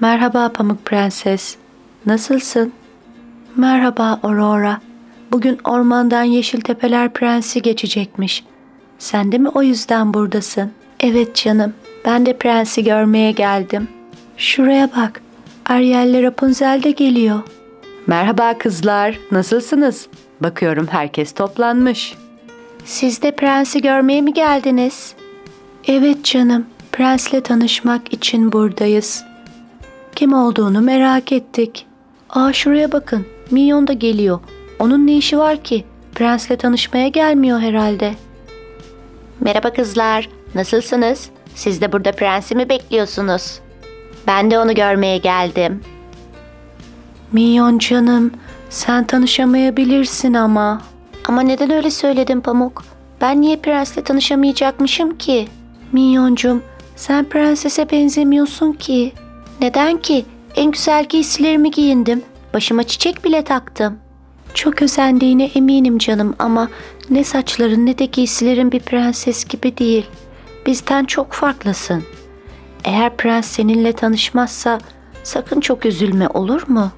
Merhaba Pamuk Prenses. Nasılsın? Merhaba Aurora. Bugün ormandan Yeşiltepeler Prensi geçecekmiş. Sen de mi o yüzden buradasın? Evet canım. Ben de prensi görmeye geldim. Şuraya bak. Ariel'le Rapunzel de geliyor. Merhaba kızlar. Nasılsınız? Bakıyorum herkes toplanmış. Siz de prensi görmeye mi geldiniz? Evet canım. Prensle tanışmak için buradayız. Kim olduğunu merak ettik. Aa şuraya bakın. Minyon da geliyor. Onun ne işi var ki? Prensle tanışmaya gelmiyor herhalde. Merhaba kızlar, nasılsınız? Siz de burada prensi mi bekliyorsunuz? Ben de onu görmeye geldim. Minyon canım, sen tanışamayabilirsin ama. Ama neden öyle söyledin Pamuk? Ben niye prensle tanışamayacakmışım ki? Minyoncum, sen prensese benzemiyorsun ki. Neden ki? En güzel giysilerimi giyindim. Başıma çiçek bile taktım. Çok özendiğine eminim canım ama ne saçların ne de giysilerin bir prenses gibi değil. Bizden çok farklısın. Eğer prens seninle tanışmazsa sakın çok üzülme olur mu?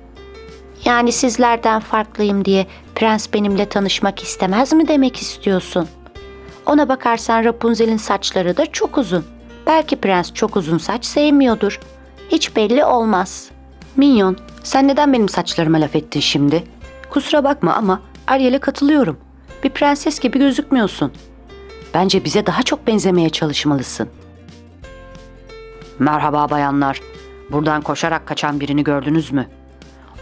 Yani sizlerden farklıyım diye prens benimle tanışmak istemez mi demek istiyorsun? Ona bakarsan Rapunzel'in saçları da çok uzun. Belki prens çok uzun saç sevmiyordur. Hiç belli olmaz. Minyon, sen neden benim saçlarıma laf ettin şimdi? Kusura bakma ama Ariel'e katılıyorum. Bir prenses gibi gözükmüyorsun. Bence bize daha çok benzemeye çalışmalısın. Merhaba bayanlar. Buradan koşarak kaçan birini gördünüz mü?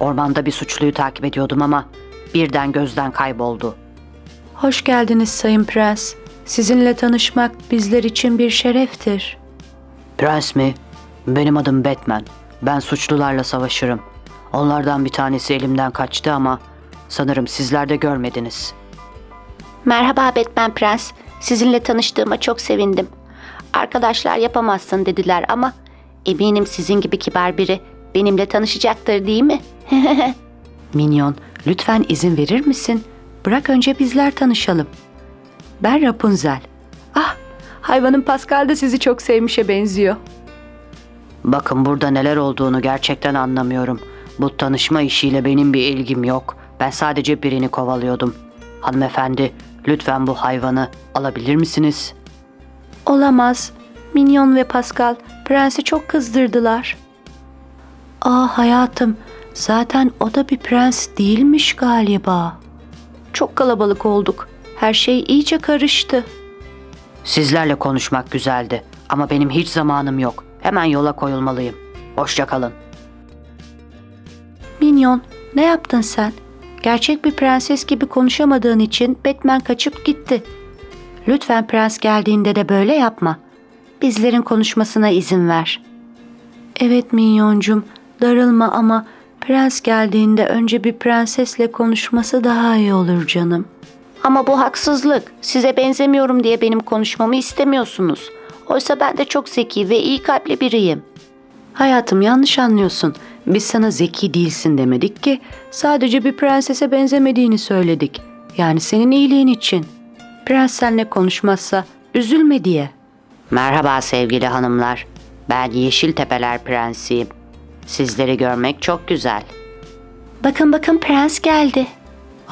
Ormanda bir suçluyu takip ediyordum ama birden gözden kayboldu. Hoş geldiniz Sayın Prens. Sizinle tanışmak bizler için bir şereftir. Prens mi? Benim adım Batman. Ben suçlularla savaşırım. Onlardan bir tanesi elimden kaçtı ama sanırım sizler de görmediniz. Merhaba Batman Prens. Sizinle tanıştığıma çok sevindim. Arkadaşlar yapamazsın dediler ama eminim sizin gibi kibar biri benimle tanışacaktır değil mi? Minyon, lütfen izin verir misin? Bırak önce bizler tanışalım. Ben Rapunzel. Ah, hayvanın Pascal da sizi çok sevmişe benziyor. Bakın burada neler olduğunu gerçekten anlamıyorum. Bu tanışma işiyle benim bir ilgim yok. Ben sadece birini kovalıyordum. Hanımefendi, lütfen bu hayvanı alabilir misiniz? Olamaz. Minyon ve Pascal prensi çok kızdırdılar. Aa hayatım, zaten o da bir prens değilmiş galiba. Çok kalabalık olduk. Her şey iyice karıştı. Sizlerle konuşmak güzeldi ama benim hiç zamanım yok. Hemen yola koyulmalıyım. Hoşça kalın. Minyon, ne yaptın sen? Gerçek bir prenses gibi konuşamadığın için Batman kaçıp gitti. Lütfen prens geldiğinde de böyle yapma. Bizlerin konuşmasına izin ver. Evet Minyoncum, darılma ama prens geldiğinde önce bir prensesle konuşması daha iyi olur canım. Ama bu haksızlık. Size benzemiyorum diye benim konuşmamı istemiyorsunuz. Oysa ben de çok zeki ve iyi kalpli biriyim. Hayatım yanlış anlıyorsun. Biz sana zeki değilsin demedik ki. Sadece bir prensese benzemediğini söyledik. Yani senin iyiliğin için. Prens seninle konuşmazsa üzülme diye. Merhaba sevgili hanımlar. Ben Yeşil Tepeler Prensiyim. Sizleri görmek çok güzel. Bakın bakın prens geldi.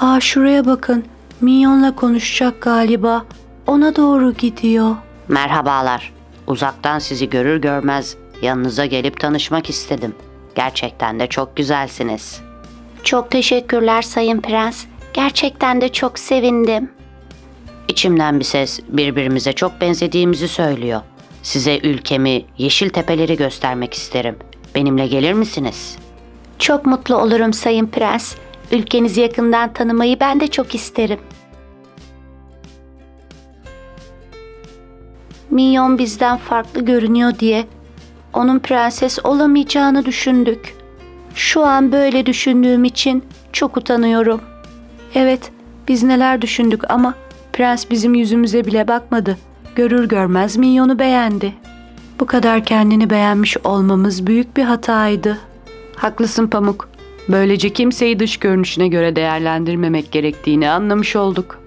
Aa şuraya bakın. Minyon'la konuşacak galiba. Ona doğru gidiyor. Merhabalar. Uzaktan sizi görür görmez yanınıza gelip tanışmak istedim. Gerçekten de çok güzelsiniz. Çok teşekkürler Sayın Prens. Gerçekten de çok sevindim. İçimden bir ses birbirimize çok benzediğimizi söylüyor. Size ülkemi, yeşil tepeleri göstermek isterim. Benimle gelir misiniz? Çok mutlu olurum Sayın Prens. Ülkenizi yakından tanımayı ben de çok isterim. Minyon bizden farklı görünüyor diye onun prenses olamayacağını düşündük. Şu an böyle düşündüğüm için çok utanıyorum. Evet, biz neler düşündük ama prens bizim yüzümüze bile bakmadı. Görür görmez Minyon'u beğendi. Bu kadar kendini beğenmiş olmamız büyük bir hataydı. Haklısın Pamuk. Böylece kimseyi dış görünüşüne göre değerlendirmemek gerektiğini anlamış olduk.